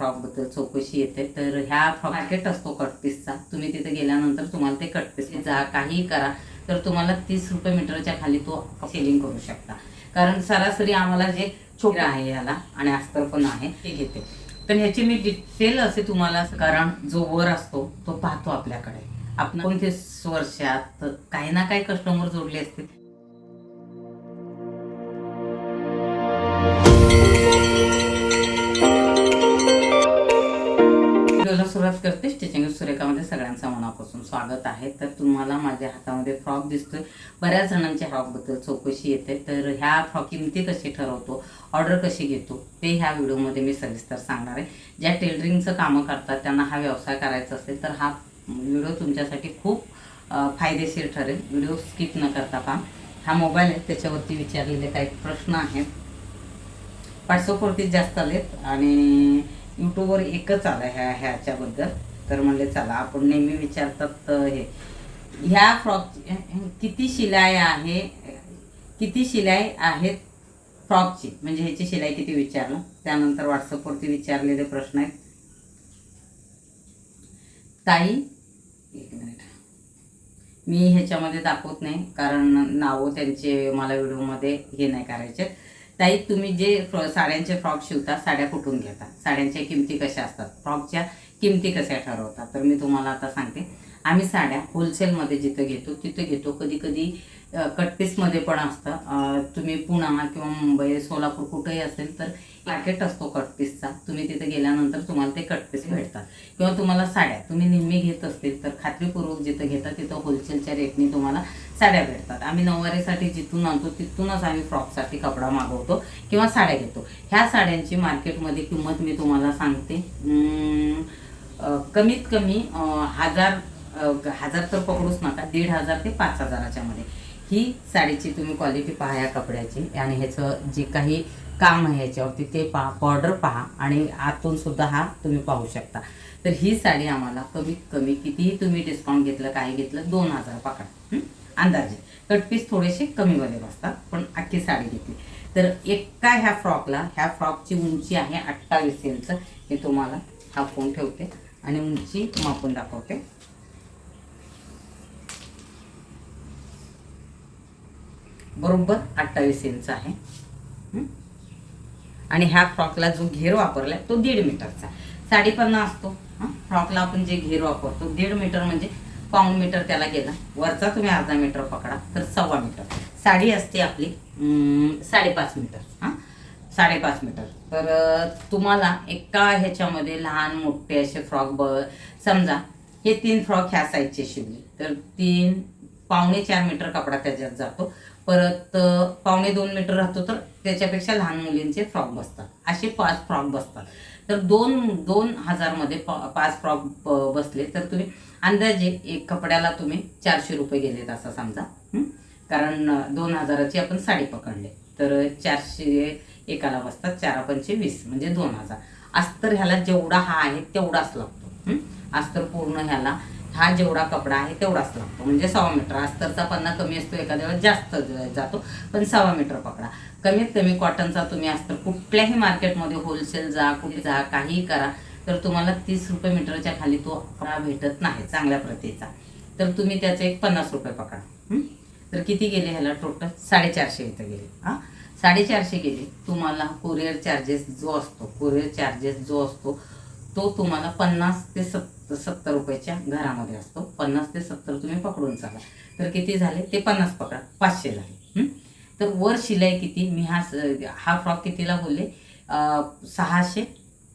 फ्रॉकबद्दल चौकशी येते. तर ह्या फ्रॉक मार्केट असतो कटपीसचा तुम्ही तिथे गेल्यानंतर तुम्हाला ते कटपीस जा काहीही करा. तर तुम्हाला तीस रुपये मीटरच्या खाली तो सेलिंग करू शकता. कारण सरासरी आम्हाला जे छोटं आहे याला आणि अस्तर पण आहे ते घेते. तर ह्याची मी डिटेल असे तुम्हाला कारण जो वर असतो तो पाहतो आपल्याकडे. आपण कोणतीस वर्षात काही ना काही कस्टमर जोडले असतील. सुरुवात करते स्टिचिंग सुरेखामध्ये सगळ्यांचं मनापासून स्वागत आहे. तर तुम्हाला माझ्या हातामध्ये फ्रॉक दिसतोय. बऱ्याच जणांच्या फ्रॉकबद्दल चौकशी येते. तर ह्या फ्रॉक किमती कशी ठरवतो ऑर्डर कशी घेतो ते ह्या व्हिडिओमध्ये मी सविस्तर सांगणार आहे. ज्या टेलरिंगचं कामं करतात त्यांना हा व्यवसाय करायचा असेल तर हा व्हिडिओ तुमच्यासाठी खूप फायदेशीर ठरेल. व्हिडिओ स्किप न करता पहा. हा मोबाईल आहे त्याच्यावरती विचारलेले काही प्रश्न आहेत. व्हॉट्सअपवरतीच जास्त आलेत आणि यूट्यूबवर एकच आला ह्या ह्याच्याबद्दल. तर म्हणले चला आपण नेहमी विचारतात हे ह्या फ्रॉक किती शिलाई आहे किती शिलाई आहेत फ्रॉकची? म्हणजे ह्याची शिलाई किती विचारलं? त्यानंतर व्हॉट्सअपवरती विचारलेले प्रश्न आहेत. ताई एक मिनिट. मी ह्याच्यामध्ये दाखवत नाही कारण नावं त्यांचे मला व्हिडिओमध्ये हे नाही करायचे. ताई तुम्ही जे साड्यांचे फ्रॉक शिवता साड्या कुठून घेता? साड्यांच्या किमती कशा असतात? फ्रॉकच्या किमती कशा ठरवतात तर मी तुम्हाला आता सांगते. आम्ही साड्या होलसेलमध्ये जिथं घेतो तिथं घेतो. कधी कधी कटपीसमध्ये पण असतं. तुम्ही पुणा किंवा मुंबई सोलापूर कुठेही असेल तर पॅकेट असतो कटपीसचा. तुम्ही तिथे गेल्यानंतर तुम्हाला ते कटपीस भेटतात. किंवा तुम्हाला साड्या तुम्ही नेहमी घेत असतील तर खात्रीपूर्वक जिथं घेता तिथं होलसेलच्या रेटने तुम्हाला साड्या भेटतात. आम्ही नऊवारीसाठी जिथून आणतो तिथूनच आम्ही फ्रॉकसाठी कपडा मागवतो किंवा साड्या घेतो. ह्या साड्यांची मार्केटमध्ये किंमत मी तुम्हाला सांगते. अं, कमीत कमी हजार हजार तर पकडूच नका. दीड हजार ते पाच हजाराच्या मध्ये ही साडीची तुम्ही क्वालिटी पहा या कपड्याची. आणि ह्याचं जे काही काम आहे ह्याच्यावरती ते पहा बॉर्डर पहा आणि आतून सुद्धा हा तुम्ही पाहू शकता. तर ही साडी आम्हाला कमीत कमी कितीही तुम्ही डिस्काउंट घेतलं काय घेतलं दोन हजार पकडा. अंदाजे. कटपीस थोडेसे कमीमध्ये बसतात पण अख्खी साडी घेतली. तर एका ह्या फ्रॉकला ह्या फ्रॉकची उंची आहे अठ्ठावीस इंच हे तुम्हाला हा फोन ठेवते आणि उंची मापून दाखवते. बरोबर अठ्ठावीस इंच आहे. आणि ह्या फ्रॉकला जो घेर वापरलाय तो दीड मीटरचा. साडेपन्ना असतो. फ्रॉकला आपण जे घेर वापरतो दीड मीटर म्हणजे पाऊण मीटर त्याला गेला. वरचा तुम्ही अर्धा मीटर पकडा तर सव्वा मीटर. साडी असते आपली साडेपाच मीटर. हां? साडेपाच मीटर. तर तुम्हाला एका ह्याच्यामध्ये लहान मोठे असे फ्रॉक ब समजा हे तीन फ्रॉक ह्या साईजचे शिवले. तर तीन पावणे चार मीटर कपडा त्याच्यात जातो. परत पावणे दोन मीटर राहतो तर त्याच्यापेक्षा लहान मुलींचे फ्रॉक बसतात. असे पाच फ्रॉक बसतात. तर दोन दोन हजारमध्ये पा- पाच फ्रॉक बसले तर तुम्ही अंदाजे एक कपड्याला तुम्ही चारशे रुपये गेलेत असं समजा. कारण दोन हजाराची आपण साडी पकडले. तर चारशे एकाला बसतात चारा पंचे वीस म्हणजे दोन हजार. अस्तर ह्याला जेवढा हा आहे तेवढाच लागतो. अस्तर पूर्ण ह्याला हा जेवढा कपडा आहे तेवढाच लागतो. म्हणजे सव्वा मीटर. अस्तरचा पन्ना कमी असतो एखाद्या वेळेस जास्त जातो पण सव्वा मीटर पकडा. कमीत कमी कॉटनचा तुम्ही अस्तर कुठल्याही मार्केटमध्ये होलसेल जा कुठे जा काहीही करा तर तुम्हाला तीस रुपये मीटरच्या खाली तो कपडा भेटत नाही चांगल्या प्रतीचा. तर तुम्ही त्याचे एक पन्नास रुपये पकडा. तर किती गेले ह्याला टोटल साडेचारशे इथं गेले. हां? साडेचारशे गेले. तुम्हाला कुरिअर चार्जेस जो असतो कुरिअर चार्जेस जो असतो तो तुम्हाला पन्नास ते सत्तर सत्तर रुपयाच्या घरामध्ये असतो. पन्नास ते सत्तर तुम्ही पकडून चाला. तर किती झाले? ते पन्नास पकडा. पाचशे झाले. तर वर शिलाई किती? मी हा हा फ्रॉक कितीला बोलले? सहाशे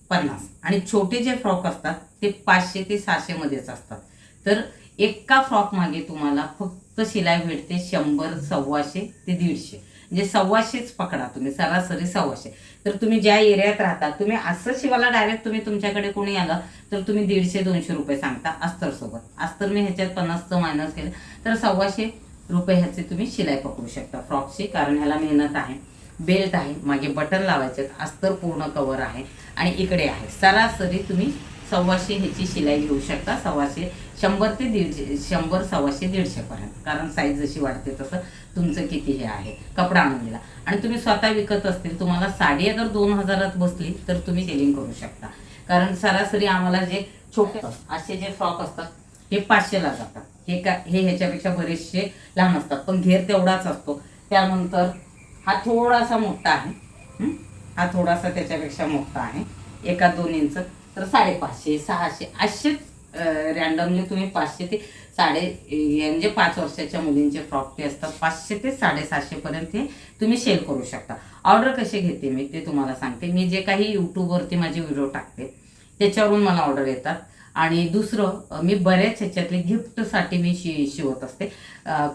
पन्नास. आणि छोटे जे फ्रॉक असतात ते पाचशे ते सहाशे मध्येच असतात. तर एका फ्रॉक मागे तुम्हाला फक्त शिलाई भेटते शंभर सव्वाशे ते दीडशे. म्हणजे सव्वाशेच पकडा तुम्ही सरासरी सव्वाशे. तर तुम्ही ज्या एरियात राहता तुम्ही असं शिवायला डायरेक्ट तुम्ही तुमच्याकडे कोणी आलं तर तुम्ही दीडशे दोनशे रुपये सांगता अस्तर सोबत अस्तर मी ह्याच्यात पन्नासचं मायनस केलं तर सव्वाशे रुपये ह्याचे तुम्ही शिलाई पकडू शकता. फ्रॉकची कारण ह्याला मेहनत आहे बेल्ट आहे मागे बटन लावायचे अस्तर पूर्ण कवर आहे आणि इकडे आहे. सरासरी तुम्ही सव्वाशे ह्याची शिलाई घेऊ शकता. सव्वाशे शंभर ते दीडशे शंभर सव्वाशे दीडशेपर्यंत कारण साईज जशी वाढते तसं तुमचं किती हे आहे. कपडा आणून दिला आणि तुम्ही स्वतः विकत असतील तुम्हाला साडी अगर दोन हजारात बसली तर तुम्ही सेलिंग करू शकता. कारण सरासरी आम्हाला जे छोटे असे जे फ्रॉक असतात हे पाचशेला जातात. हे का हे ह्याच्यापेक्षा बरेचसे लहान असतात. पण घेर तेवढाच असतो. त्यानंतर हा थोडासा मोठा आहे. हा थोडासा त्याच्यापेक्षा मोठा आहे. एका दोन इंच. तर साडेपाचशे सहाशे असेच रॅन्डमली तुम्ही पाचशे ते साडे यांचे म्हणजे पाच वर्षाच्या मुलींचे फ्रॉक ते असतात. पाचशे ते साडेसहाशेपर्यंत हे तुम्ही शेअर करू शकता. ऑर्डर कसे घेते मी ते तुम्हाला सांगते. मी जे काही यूट्यूबवरती माझे व्हिडिओ टाकते त्याच्यावरून मला ऑर्डर येतात. आणि दुसरं मी बऱ्याच ह्याच्यातले गिफ्टसाठी मी शि शिवत असते.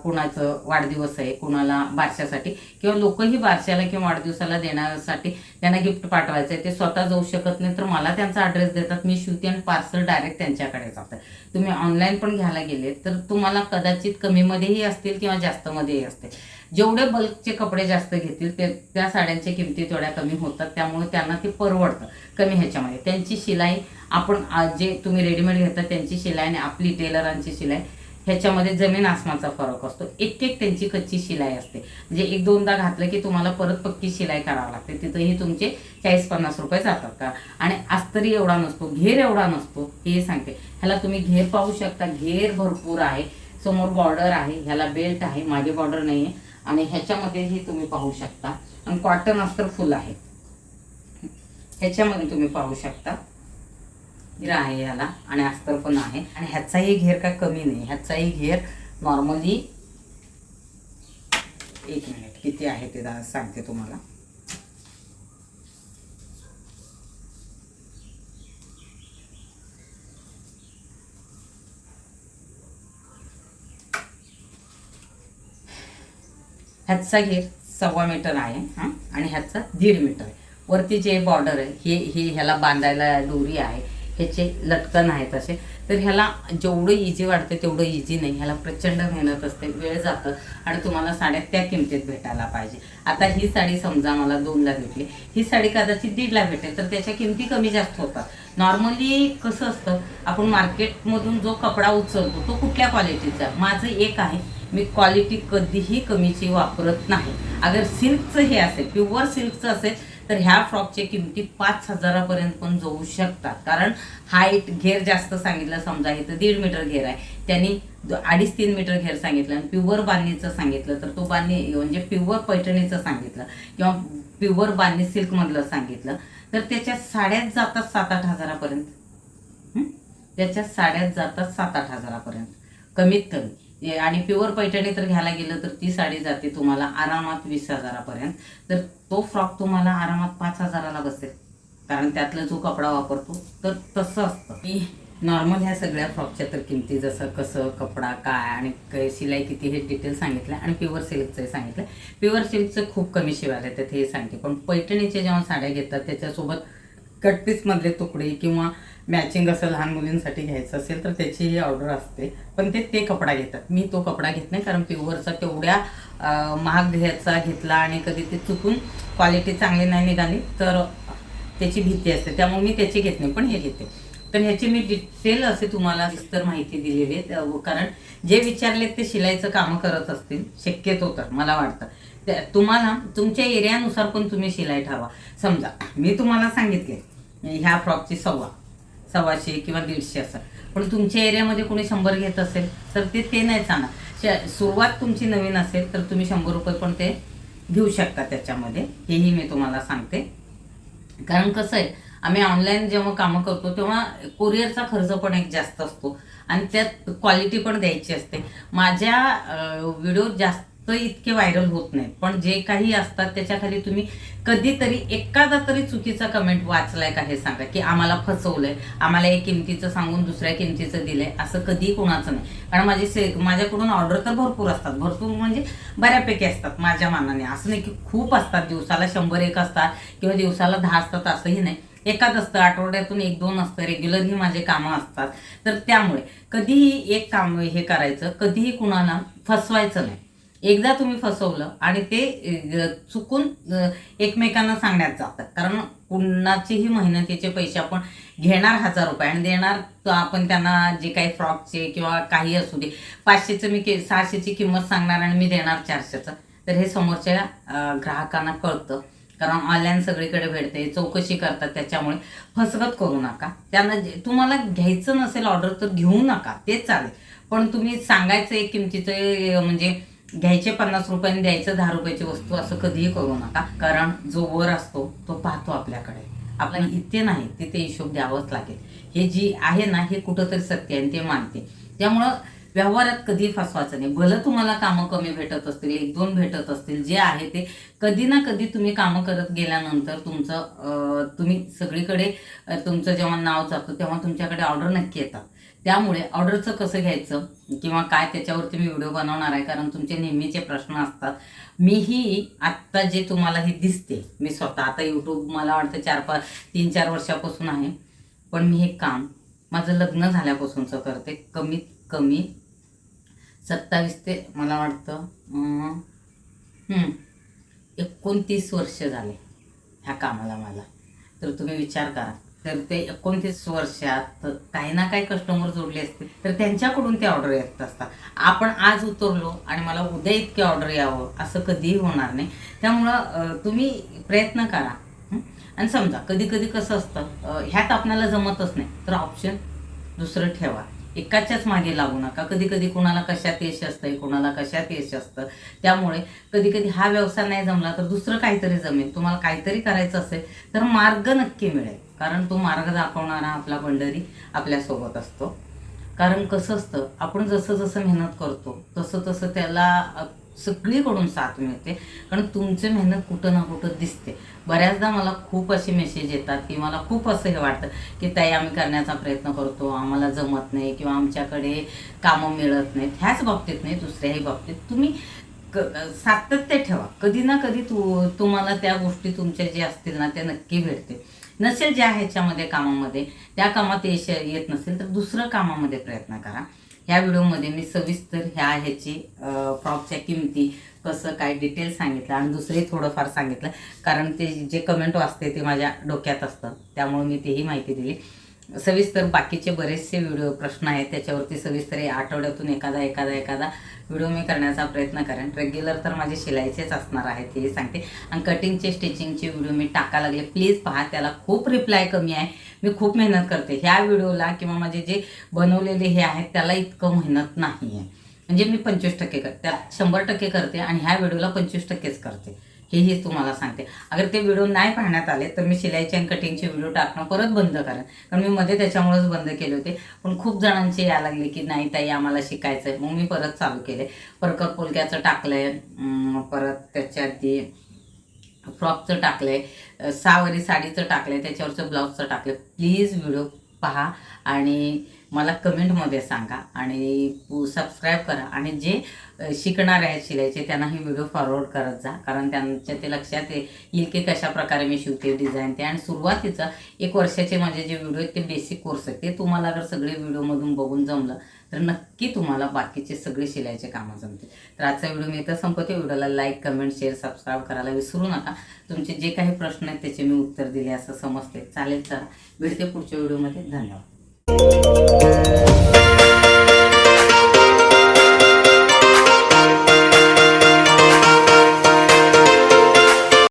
कुणाचं वाढदिवस आहे कुणाला बारशासाठी किंवा लोकही बारशाला किंवा वाढदिवसाला देण्यासाठी त्यांना गिफ्ट पाठवायचं आहे ते स्वतः जाऊ शकत नाही तर मला त्यांचा ॲड्रेस देतात मी शिवते आणि पार्सल डायरेक्ट त्यांच्याकडे जातं. तुम्ही ऑनलाईन पण घ्यायला गेले तर तुम्हाला कदाचित कमीमध्येही असतील किंवा जास्तमध्येही असतील. जेवढे बल्कचे कपडे जास्त घेतील ते त्या साड्यांच्या किमती थोड्या कमी होतात त्यामुळे त्यांना ते परवडतं कमी ह्याच्यामध्ये. त्यांची शिलाई आपण जे तुम्ही रेडीमेड घेता त्यांची शिलाई आणि आपली टेलरांची शिलाई ह्याच्यामध्ये जमीन आसमानचा फरक असतो. एक एक त्यांची कच्ची शिलाई असते. म्हणजे एक दोनदा घातलं की तुम्हाला परत पक्की शिलाई करावी लागते. तिथंही तुमचे चाळीस पन्नास रुपये जातात का? आणि अस्तरी एवढा नसतो घेर एवढा नसतो हे सांगते. ह्याला तुम्ही घेर पाहू शकता. घेर भरपूर आहे. समोर बॉर्डर आहे. ह्याला बेल्ट आहे. मागे बॉर्डर नाही आहे आणि ह्याच्यामध्येही तुम्ही पाहू शकता. आणि कॉटन अस्तर फुल आहे. ह्याच्यामध्ये तुम्ही पाहू शकता. घेर आहे याला. आणि अस्तर पण आहे. आणि ह्याचाही घेर काय कमी नाही. ह्याचाही घेर नॉर्मली एक मिनिट किती आहे ते सांगते तुम्हाला. ह्याचा घेर सव्वा मीटर आहे हां? आणि ह्याचा दीड मीटर आहे. वरती जे बॉर्डर आहे हे हे ह्याला बांधायला दोरी आहे ह्याचे लटकन आहेत असे. तर ह्याला जेवढं इझी वाटते तेवढं इझी नाही. ह्याला प्रचंड मेहनत असते वेळ जातं आणि तुम्हाला साड्या त्या किमतीत भेटायला पाहिजे. आता ही साडी समजा मला दोनला भेटली. ही साडी कदाचित दीडला भेटेल तर त्याच्या किमती कमी जास्त होतात. नॉर्मली कसं असतं आपण मार्केटमधून जो कपडा उचलतो तो कुठल्या क्वालिटीचा माझं एक आहे मी क्वालिटी कधीही कमीची वापरत नाही. अगर सिल्कचं हे असेल प्युअर सिल्कचं असेल तर ह्या फ्रॉकच्या किमती पाच हजारापर्यंत पण जाऊ शकतात. कारण हाईट घेर जास्त सांगितलं समजा इथं दीड मीटर घेर आहे. त्यांनी अडीच तीन मीटर घेर सांगितलं आणि प्युअर बांधणीचं सांगितलं तर तो बांधणी म्हणजे प्युअर पैठणीचं सांगितलं किंवा प्युअर बांधणी सिल्कमधलं सांगितलं तर त्याच्या साड्याच जातात सात आठ हजारापर्यंत त्याच्या साड्यात जातात सात आठ हजारापर्यंत. कमीत कमी. आणि प्युअर पैठणी तर घ्यायला गेलं तर ती साडी जाते तुम्हाला आरामात वीस हजारापर्यंत. तर तो फ्रॉक तुम्हाला आरामात पाच हजाराला बसेल. कारण त्यातला जो कपडा वापरतो तर तसं असतं. की नॉर्मल ह्या सगळ्या फ्रॉकच्या तर किमती जसं कसं कपडा काय आणि शिलाई किती हे डिटेल सांगितलं आणि प्युअर सिल्कचं सांगितलं. प्युअर सिल्कचं खूप कमी शिवायला येतात हे सांगते. पण पैठणीच्या जेव्हा साड्या घेतात त्याच्यासोबत कटपीसमधले तुकडे किंवा मॅचिंग असं लहान मुलींसाठी घ्यायचं असेल तर त्याचीही ऑर्डर असते. पण ते ते कपडा घेतात. मी तो कपडा घेत नाही कारण प्युअरचा तेवढ्या महाग घ्यायचा घेतला आणि कधी ते चुकून क्वालिटी चांगली नाही निघाली तर त्याची भीती असते. त्यामुळे मी त्याची घेत नाही पण हे घेते. तर ह्याची मी डिटेल असे तुम्हाला सविस्तर माहिती दिलेली आहे. कारण जे विचारले ते शिलाईचं कामं करत असतील. शक्यतो तर मला वाटतं. त्या- तुम्हाला तुमच्या एरियानुसार पण तुम्ही शिलाई ठरवा. समजा मी तुम्हाला सांगितले ह्या फ्रॉकची सव्वा. सव्वाशे किंवा दीडशे असं. पण तुमच्या एरियामध्ये कोणी शंभर घेत असेल तर ते ते नाही सांगा श- सुरुवात तुमची नवीन असेल तर तुम्ही शंभर रुपये पण ते घेऊ शकता त्याच्यामध्ये. हेही मी तुम्हाला सांगते. कारण कसं आहे आम्ही ऑनलाईन जेव्हा कामं करतो तेव्हा कोरिअरचा खर्च पण एक जास्त असतो. आणि त्यात क्वालिटी पण द्यायची असते. माझ्या व्हिडिओ जास्त इतके व्हायरल होत नाहीत. पण जे काही असतात त्याच्याखाली तुम्ही कधीतरी एखादा तरी चुकीचा कमेंट वाचलाय का हे सांगा की आम्हाला फसवलंय आम्हाला एक किमतीचं सांगून दुसऱ्या किमतीचं दिलंय असं कधी कोणाचं नाही. कारण माझे से माझ्याकडून ऑर्डर तर भरपूर असतात. भरपूर म्हणजे बऱ्यापैकी असतात माझ्या मानाने. असं नाही की खूप असतात दिवसाला शंभर एक असतात किंवा दिवसाला दहा असतात असंही नाही. एकाच असतं आठवड्यातून एक दोन असतं रेग्युलर ही माझे कामं असतात. तर त्यामुळे कधीही एक काम हे करायचं कधीही कुणाला फसवायचं नाही. एकदा तुम्ही फसवलं आणि ते चुकून एकमेकांना सांगण्यात जातात कारण कुणाचेही मेहनतीचे पैसे आपण घेणार हजार रुपये आणि देणार आपण त्यांना जे काही फ्रॉकचे किंवा काही असू दे पाचशेचं मी के सहाशेची किंमत सांगणार आणि मी देणार चारशेचं. तर हे समोरच्या ग्राहकांना कळतं. कारण ऑनलाईन सगळीकडे भेटते चौकशी करतात त्याच्यामुळे. फसगत करू नका. त्यांना जे- तुम्हाला घ्यायचं नसेल ऑर्डर तर घेऊ नका. तेच चालेल. पण तुम्ही सांगायचं एक किमतीचं म्हणजे घ्यायचे पन्नास रुपयाने द्यायचं दहा रुपयाची वस्तू असं कधीही करू नका. कारण जो वर असतो तो पाहतो आपल्याकडे. आपल्याला इथे नाही तिथे हिशोब द्यावाच लागेल. हे जी आहे ना हे कुठंतरी सत्य आहे आणि ते मानते त्यामुळं व्यवहारात कधी फसवायचं नाही. भलं तुम्हाला कामं कमी भेटत असतील एक दोन भेटत असतील जे आहे ते कधी ना कधी तुम्ही कामं करत गेल्यानंतर तुमचं तुम्ही सगळीकडे तुमचं जेव्हा नाव जातं तेव्हा तुमच्याकडे ऑर्डर नक्की येतात. त्यामुळे ऑर्डरचं कसं घ्यायचं किंवा काय त्याच्यावरती मी व्हिडिओ बनवणार आहे कारण तुमचे नेहमीचे प्रश्न असतात. मीही आत्ता जे तुम्हाला हे दिसते मी स्वतः आता यूट्यूब मला वाटतं चार पाच तीन चार वर्षापासून आहे पण मी हे काम माझं लग्न झाल्यापासूनचं करते. कमीत कमी सत्तावीस ते मला वाटतं एकोणतीस वर्ष झाले ह्या कामाला मला तर तुम्ही विचार करा. तर ते एकोणतीस वर्षात काही ना काही कस्टमर जोडले असतील तर त्यांच्याकडून ते ऑर्डर येत असतात. आपण आज उतरलो आणि मला उद्या इतके ऑर्डर यावं असं कधीही होणार नाही. त्यामुळं तुम्ही प्रयत्न करा. आणि समजा कधी कधी कसं असतं ह्यात आपल्याला जमतच नाही. तर ऑप्शन दुसरं ठेवा. एकाच्याच मागे लागू नका. कधी कधी कोणाला कशात यश असतंय कोणाला कशात यश असतं. त्यामुळे कधी कधी हा व्यवसाय नाही जमला तर दुसरं काहीतरी जमेल. तुम्हाला काहीतरी करायचं असेल तर मार्ग नक्की मिळेल. कारण तो मार्ग दाखवणारा आपला पंढरी आपल्यासोबत असतो. कारण कसं असतं आपण जसं जसं मेहनत करतो तसं तसं त्याला सगळीकडून साथ मिळते. कारण तुमची मेहनत कुठं ना कुठं दिसते. बऱ्याचदा मला खूप असे मेसेज येतात की मला खूप असं हे वाटतं की ताई आम्ही करण्याचा प्रयत्न करतो आम्हाला जमत नाही किंवा आमच्याकडे कामं मिळत नाहीत. ह्याच बाबतीत नाही दुसऱ्याही बाबतीत. तुम्ही सातत्य ठेवा. कधी ना कधी तू तुम्हाला त्या गोष्टी तुमच्या जे असतील ना त्या नक्की भेटतील नसेल ज्या ह्याच्यामध्ये कामामध्ये त्या कामात यश येत नसेल तर दुसरं कामामध्ये प्रयत्न करा. ह्या व्हिडिओमध्ये मी सविस्तर ह्या ह्याची फ्रॉकच्या किमती कसं काय डिटेल सांगितलं आणि दुसरंही थोडंफार सांगितलं. कारण ते जे कमेंट वाचते ते माझ्या डोक्यात असतं. त्यामुळे मी तेही माहिती दिली. सविस्तर बाकीचे बरेचसे व्हिडिओ प्रश्न आहेत त्याच्यावरती सविस्तर या आठवड्यातून एखादा एखादा एखादा व्हिडिओ मी करण्याचा प्रयत्न करेन. रेग्युलर तर माझे शिलाईचेच असणार आहेत हे सांगते. आणि कटिंगचे स्टिचिंगचे व्हिडिओ मी टाका लागले. प्लीज पहा त्याला खूप रिप्लाय कमी आहे. मी खूप मेहनत करते. ह्या व्हिडिओला किंवा माझे जे बनवलेले हे आहेत त्याला इतकं मेहनत नाही आहे म्हणजे मी पंचवीस टक्के करते त्यात शंभर टक्के करते आणि ह्या व्हिडिओला पंचवीस टक्केच करते. हेही तुम्हाला सांगते. अगर ते व्हिडिओ नाही पाहण्यात आले तर मी शिलाईचे आणि कटिंगचे व्हिडिओ टाकणं परत बंद करेन. कारण मी मध्ये त्याच्यामुळेच बंद केले होते. पण खूप जणांचे या लागले की नाही ताई आम्हाला शिकायचं आहे मग मी परत चालू केले. परकर पोलक्याचं टाकलंय परत त्याच्यात ते फ्रॉकचं टाकलंय अं, सहावारी साडीचं टाकलंय त्याच्यावरचं ब्लाऊजचं टाकलंय. प्लीज व्हिडिओ पहा आणि मला कमेंटमध्ये सांगा आणि सबस्क्राईब करा. आणि जे शिकणारे शिकणार आहेत शिलाईचे त्यांना हे व्हिडिओ फॉरवर्ड करत जा. कारण त्यांच्या ते लक्षात येईल की कशा प्रकारे मी शिवते डिझाईन ते. आणि सुरुवातीचा एक वर्षाचे माझे जे व्हिडिओ आहेत ते बेसिक कोर्स आहेत. ते तुम्हाला जर सगळे व्हिडिओमधून बघून जमलं तर नक्की तुम्हाला बाकीचे सगळे शिलाईचे कामं जमतील. तर आजचा व्हिडिओ मी इथं संपवते. व्हिडिओला लाईक कमेंट शेअर सबस्क्राईब करायला विसरू नका. तुमचे जे काही प्रश्न आहेत त्याचे मी उत्तर दिले असं समजते. चालेल तर भेटते पुढच्या व्हिडिओमध्ये धन्यवाद. Thank you.